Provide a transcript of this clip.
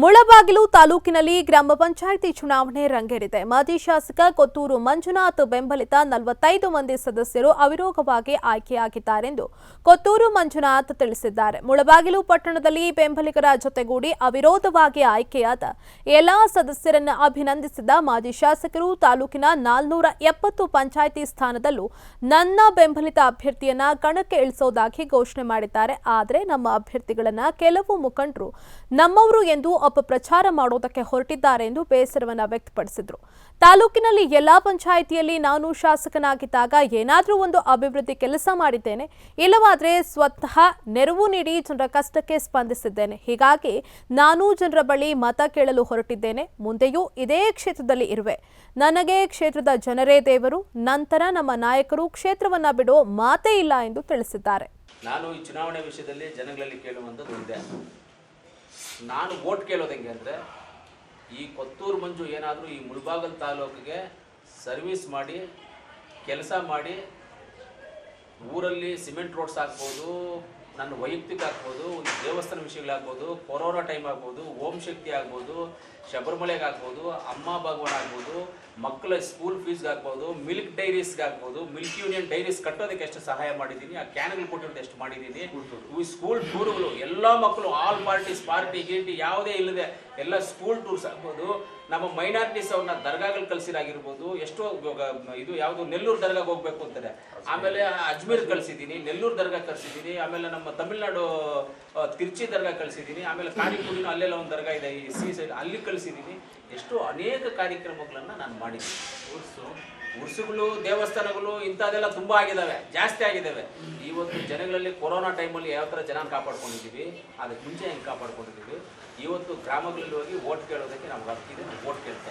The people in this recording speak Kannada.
ಮುಳಬಾಗಿಲು ತಾಲೂಕಿನಲ್ಲಿ ಗ್ರಾಮ ಪಂಚಾಯಿತಿ ಚುನಾವಣೆ ರಂಗೇರಿದೆ. ಮಾಜಿ ಶಾಸಕ ಕೊತ್ತೂರು ಮಂಜುನಾಥ್ ಬೆಂಬಲಿತ ನಲವತ್ತೈದು ಮಂದಿ ಸದಸ್ಯರು ಅವಿರೋಧವಾಗಿ ಆಯ್ಕೆಯಾಗಿದ್ದಾರೆಂದು ಕೊತ್ತೂರು ಮಂಜುನಾಥ್ ತಿಳಿಸಿದ್ದಾರೆ. ಮುಳಬಾಗಿಲು ಪಟ್ಟಣದಲ್ಲಿ ಬೆಂಬಲಿಗರ ಜೊತೆಗೂಡಿ ಅವಿರೋಧವಾಗಿ ಆಯ್ಕೆಯಾದ ಎಲ್ಲಾ ಸದಸ್ಯರನ್ನು ಅಭಿನಂದಿಸಿದ ಮಾಜಿ ಶಾಸಕರು ತಾಲೂಕಿನ ನಾಲ್ನೂರ ಎಪ್ಪತ್ತು ಪಂಚಾಯಿತಿ ಸ್ಥಾನದಲ್ಲೂ ನನ್ನ ಬೆಂಬಲಿತ ಅಭ್ಯರ್ಥಿಯನ್ನ ಕಣಕ್ಕೆ ಇಳಿಸೋದಾಗಿ ಘೋಷಣೆ ಮಾಡಿದ್ದಾರೆ. ಆದರೆ ನಮ್ಮ ಅಭ್ಯರ್ಥಿಗಳನ್ನ ಕೆಲವು ಮುಖಂಡರು ನಮ್ಮವರು ಎಂದು ಅಪಪ್ರಚಾರ ಮಾಡೋದಕ್ಕೆ ಹೊರಟಿದ್ದಾರೆ ಎಂದು ಬೇಸರವನ್ನ ವ್ಯಕ್ತಪಡಿಸಿದರು. ತಾಲೂಕಿನಲ್ಲಿ ಎಲ್ಲಾ ಪಂಚಾಯಿತಿಯಲ್ಲಿ ನಾನು ಶಾಸಕನಾಗಿದ್ದಾಗ ಏನಾದರೂ ಒಂದು ಅಭಿವೃದ್ಧಿ ಕೆಲಸ ಮಾಡಿದ್ದೇನೆ. ಇಲ್ಲವಾದರೆ ಸ್ವತಃ ನೆರವು ನೀಡಿ ಜನರ ಕಷ್ಟಕ್ಕೆ ಸ್ಪಂದಿಸಿದ್ದೇನೆ. ಹೀಗಾಗಿ ನಾನು ಜನರ ಬಳಿ ಮತ ಕೇಳಲು ಹೊರಟಿದ್ದೇನೆ. ಮುಂದೆಯೂ ಇದೇ ಕ್ಷೇತ್ರದಲ್ಲಿ ಇರುವೆ. ನನಗೆ ಕ್ಷೇತ್ರದ ಜನರೇ ದೇವರು. ನಂತರ ನಮ್ಮ ನಾಯಕರು ಕ್ಷೇತ್ರವನ್ನ ಬಿಡೋ ಮಾತೇ ಇಲ್ಲ ಎಂದು ತಿಳಿಸಿದ್ದಾರೆ. ನಾನು ಈ ಚುನಾವಣೆ ವಿಷಯದಲ್ಲಿ ಜನಗಳಲ್ಲಿ ಕೇಳುವಂಥದ್ದು ಇದೆ ನಾನು ಓಟ್ ಕೇಳೋದು ಹೆಂಗೆ ಅಂದರೆ, ಈ ಕೊತ್ತೂರು ಮಂಜು ಏನಾದರೂ ಈ ಮುಳಬಾಗಲ್ ತಾಲೂಕಿಗೆ ಸರ್ವಿಸ್ ಮಾಡಿ, ಕೆಲಸ ಮಾಡಿ, ಊರಲ್ಲಿ ಸಿಮೆಂಟ್ ರೋಡ್ಸ್ ಹಾಕ್ಬೋದು ನನ್ನ ವೈಯಕ್ತಿಕ ಆಗ್ಬೋದು ಒಂದು ದೇವಸ್ಥಾನ ವಿಷಯಗಳಾಗ್ಬೋದು, ಕೊರೋನಾ ಟೈಮ್ ಆಗ್ಬೋದು, ಓಂ ಶಕ್ತಿ ಆಗ್ಬೋದು, ಶಬರಿಮಲೆಗೆ ಆಗ್ಬೋದು, ಅಮ್ಮ ಭಗವಾನ್ ಆಗ್ಬೋದು ಮಕ್ಕಳ ಸ್ಕೂಲ್ ಫೀಸ್ಗೆ ಆಗ್ಬೋದು ಮಿಲ್ಕ್ ಡೈರೀಸ್ಗೆ ಆಗ್ಬೋದು ಮಿಲ್ಕ್ ಯೂನಿಯನ್ ಡೈರೀಸ್ ಕಟ್ಟೋದಕ್ಕೆ ಎಷ್ಟು ಸಹಾಯ ಮಾಡಿದ್ದೀನಿ ಆ ಕ್ಯಾನ್ಗಳು ಕೊಟ್ಟಿರೋದು ಎಷ್ಟು ಮಾಡಿದ್ದೀನಿ. ಈ ಸ್ಕೂಲ್ ಟೂರ್ಗಳು ಎಲ್ಲ ಮಕ್ಕಳು ಆಲ್ ಪಾರ್ಟೀಸ್ ಪಾರ್ಟಿ ಗೀಟಿ ಯಾವುದೇ ಇಲ್ಲದೆ ಎಲ್ಲ ಸ್ಕೂಲ್ ಟೂರ್ಸ್ ಆಗ್ಬೋದು. ನಮ್ಮ ಮೈನಾರಿಟೀಸ್ ಅವ್ರನ್ನ ದರ್ಗಾಗಳು ಕಲಿಸಿದಾಗಿರ್ಬೋದು ಎಷ್ಟೋ ಇದು ಯಾವುದು ನೆಲ್ಲೂರು ದರ್ಗಾಗ ಹೋಗ್ಬೇಕು ಅಂತಾರೆ. ಆಮೇಲೆ ಅಜ್ಮೀರ್ ಕಳಿಸಿದ್ದೀನಿ ನೆಲ್ಲೂರು ದರ್ಗಾ ಕಳ್ಸಿದ್ದೀನಿ ಆಮೇಲೆ ನಮ್ಮ ತಮಿಳ್ನಾಡು ತಿರ್ಚಿ ತಿರುಚಿ ದರ್ಗಾ ಕಳಿಸಿದ್ದೀನಿ ಆಮೇಲೆ ಕಾರಿಪುರಿನ ಅಲ್ಲೆಲ್ಲ ಒಂದು ದರ್ಗಾ ಇದೆ ಈ ಸಿ ಸೈಡ್ ಅಲ್ಲಿ ಕಳ್ಸಿದ್ದೀನಿ. ಎಷ್ಟೋ ಅನೇಕ ಕಾರ್ಯಕ್ರಮಗಳನ್ನು ನಾನು ಮಾಡಿದ್ದೀನಿ. ಉರ್ಸು. ಉರ್ಸುಗಳು ದೇವಸ್ಥಾನಗಳು ಇಂಥದ್ದೆಲ್ಲ ತುಂಬ ಆಗಿದ್ದಾವೆ ಜಾಸ್ತಿ ಆಗಿದ್ದಾವೆ ಇವತ್ತು ಜನಗಳಲ್ಲಿ ಕೊರೋನಾ ಟೈಮಲ್ಲಿ ಯಾವ ಥರ ಜನ ಕಾಪಾಡ್ಕೊಂಡಿದ್ದೀವಿ ಅದಕ್ಕೆ ಮುಂಚೆ ಹೆಂಗೆ ಕಾಪಾಡ್ಕೊಂಡಿದ್ದೀವಿ ಇವತ್ತು ಗ್ರಾಮಗಳಲ್ಲಿ ಹೋಗಿ ಓಟ್ ಕೇಳೋದಕ್ಕೆ ನಮ್ಗೆ ಹಕ್ಕಿದೆ ನಾವು ಓಟ್ ಕೇಳ್ತಾ ಇದ್ದೀವಿ.